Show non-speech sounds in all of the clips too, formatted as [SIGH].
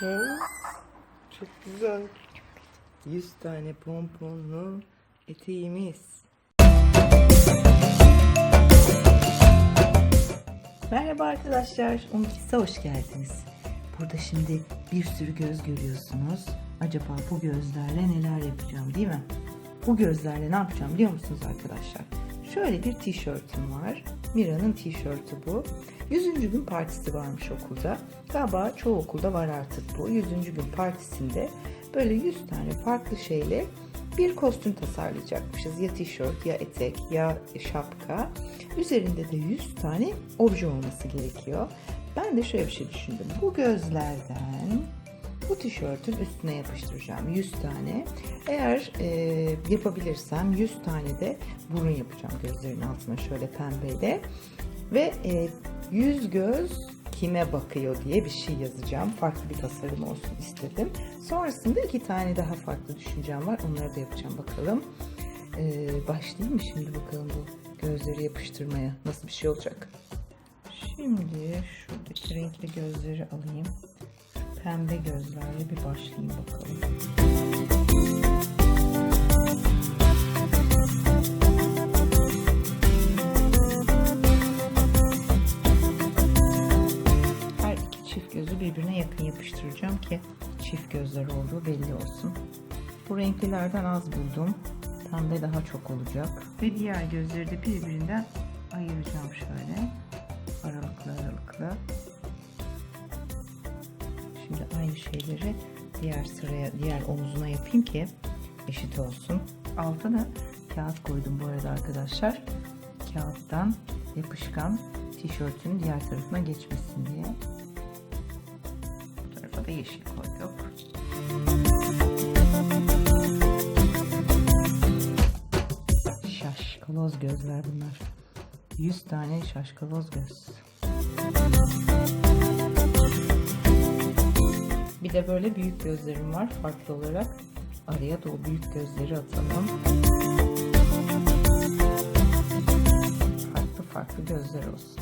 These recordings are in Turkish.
Ha? Çok güzel. 100 tane pomponlu eteğimiz. Merhaba arkadaşlar. Umut'sa hoş geldiniz. Burada şimdi bir sürü göz görüyorsunuz. Acaba bu gözlerle neler yapacağım değil mi? Bu gözlerle ne yapacağım biliyor musunuz arkadaşlar? Şöyle bir tişörtüm var. Mira'nın tişörtü bu. 100. gün partisi varmış okulda. Galiba çoğu okulda var artık bu. 100. gün partisinde böyle 100 tane farklı şeyle bir kostüm tasarlayacakmışız. Ya tişört, ya etek, ya şapka. Üzerinde de 100 tane obje olması gerekiyor. Ben de şöyle bir şey düşündüm. Bu gözlerden bu tişörtün üstüne yapıştıracağım 100 tane. Eğer e, yapabilirsem 100 tane de burun yapacağım gözlerin altına şöyle pembeyle. Ve e, 100 göz kime bakıyor diye bir şey yazacağım. Farklı bir tasarım olsun istedim. Sonrasında iki tane daha farklı düşüncem var. Onları da yapacağım bakalım. E, başlayayım mı şimdi bakalım bu gözleri yapıştırmaya? Nasıl bir şey olacak? Şimdi şuradaki renkli gözleri alayım. Pembe gözlerle bir başlayayım bakalım. Her iki çift gözü birbirine yakın yapıştıracağım ki çift gözler olduğu belli olsun. Bu renklilerden az buldum. Pembe daha çok olacak. Ve diğer gözleri de birbirinden ayıracağım şöyle. Aralıklı aralıklı. Şimdi aynı şeyleri diğer sıraya, diğer omzuna yapayım ki eşit olsun. Altına kağıt koydum bu arada arkadaşlar. Kağıttan yapışkan tişörtün diğer tarafına geçmesin diye. Bu tarafa da yeşil koyduk. Şaşkaloz gözler bunlar. 100 tane şaşkaloz göz. Bir de böyle büyük gözlerim var farklı olarak. Araya da o büyük gözleri atalım. Farklı farklı gözler olsun.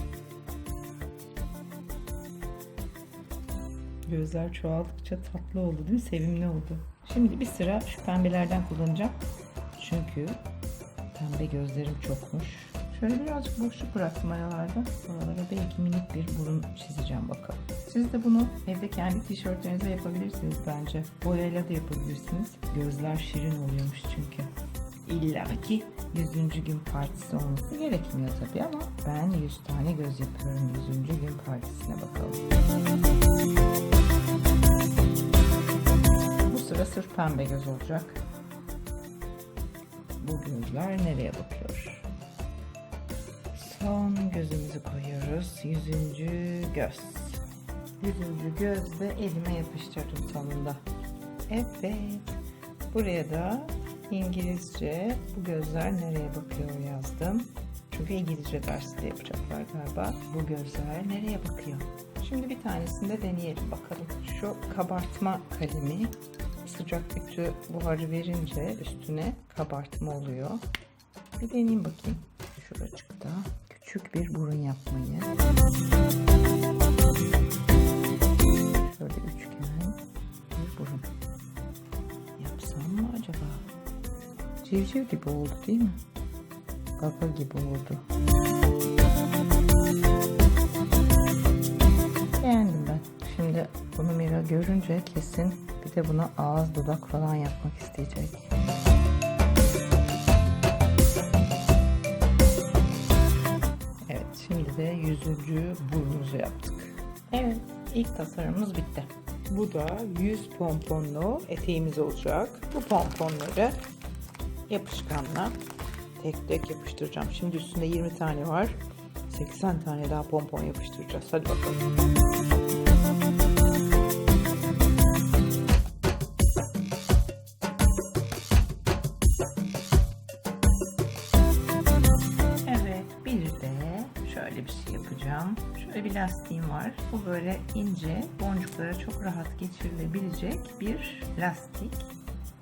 Gözler çoğaldıkça tatlı oldu değil mi? Sevimli oldu. Şimdi bir sıra şu pembelerden kullanacağım. Çünkü pembe gözlerim çokmuş. Şöyle birazcık boşluk bıraktım aralarda. Oralara belki minik bir burun çizeceğim bakalım. Siz de bunu evde kendi tişörtlerinize yapabilirsiniz bence. Boyayla da yapabilirsiniz. Gözler şirin oluyormuş çünkü. İlla ki 100. gün partisi olması gerekmiyor tabii ama ben 100 tane göz yapıyorum 100. gün partisine bakalım. Bu sıra sırf pembe göz olacak. Bu gözler nereye bakıyor? Son gözümüzü koyuyoruz. Yüzüncü göz. Yüzüncü göz de elime yapıştırdım sonunda. Evet. Buraya da İngilizce bu gözler nereye bakıyor yazdım. Çünkü İngilizce dersi de yapacaklar galiba. Bu gözler nereye bakıyor? Şimdi bir tanesini de deneyelim bakalım. Şu kabartma kalemi sıcak ütü buharı verince üstüne kabartma oluyor. Bir deneyeyim bakayım. Şuracıkta küçük bir burun yapmayı. Şöyle üçgen bir burun. Yapsam mı acaba? Civciv gibi oldu değil mi? Gaga gibi oldu. Beğendim ben. Şimdi bunu Mira görünce kesin bir de buna ağız dudak falan yapmak isteyecek. Yüzüncü burnumuzu yaptık. Evet ilk tasarımımız bitti. Bu da 100 pomponlu eteğimiz olacak. Bu pomponları yapışkanla tek tek yapıştıracağım. Şimdi üstünde 20 tane var. 80 tane daha pompon yapıştıracağız. Hadi bakalım. bir lastiğim var. Bu böyle ince boncuklara çok rahat geçirilebilecek bir lastik.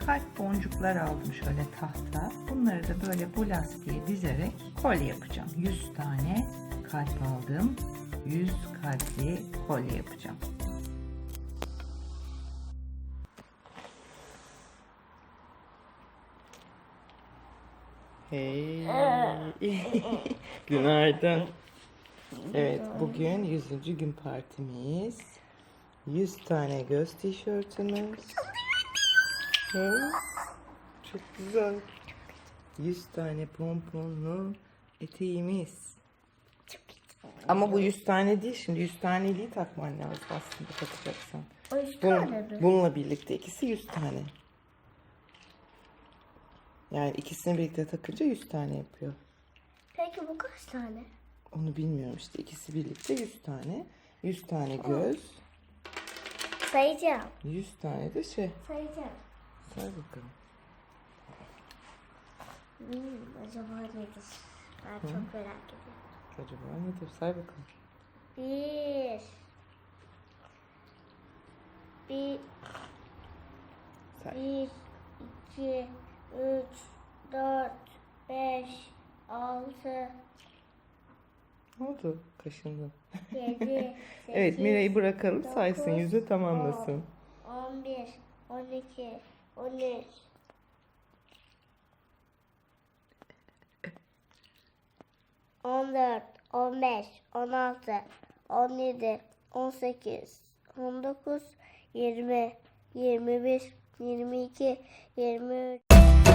Kalp boncuklar aldım şöyle tahta. Bunları da böyle bu lastiğe dizerek kolye yapacağım. 100 tane kalp aldım. 100 kalpli kolye yapacağım. Hey. [LAUGHS] Günaydın. Evet, bugün 100. gün partimiz. 100 tane göz tişörtümüz. Çok güzel. 100 tane pomponlu eteğimiz. Ama bu 100 tane değil şimdi 100 taneliği takman lazım aslında takacaksan. O tane mi? bununla birlikte ikisi 100 tane. Yani ikisini birlikte takınca 100 tane yapıyor. Peki bu kaç tane? Onu bilmiyorum işte ikisi birlikte 100 tane. 100 tane göz, Sayacağım. 100 tane de şey. Sayacağım. Say bakalım. Hmm, acaba nedir? Ben çok merak ediyorum. Acaba nedir? Say bakalım. Bir. Bir, Say. bir, iki, üç, dört, beş, altı, Ne oldu? Kaşındın. yedi, [LAUGHS] Evet sekiz, Mira'yı bırakalım saysın dokuz, yüzü tamamlasın. on bir, on iki, on üç, on dört, on beş, on altı, on yedi, on sekiz, on dokuz, yirmi, yirmi bir, yirmi iki, yirmi üç.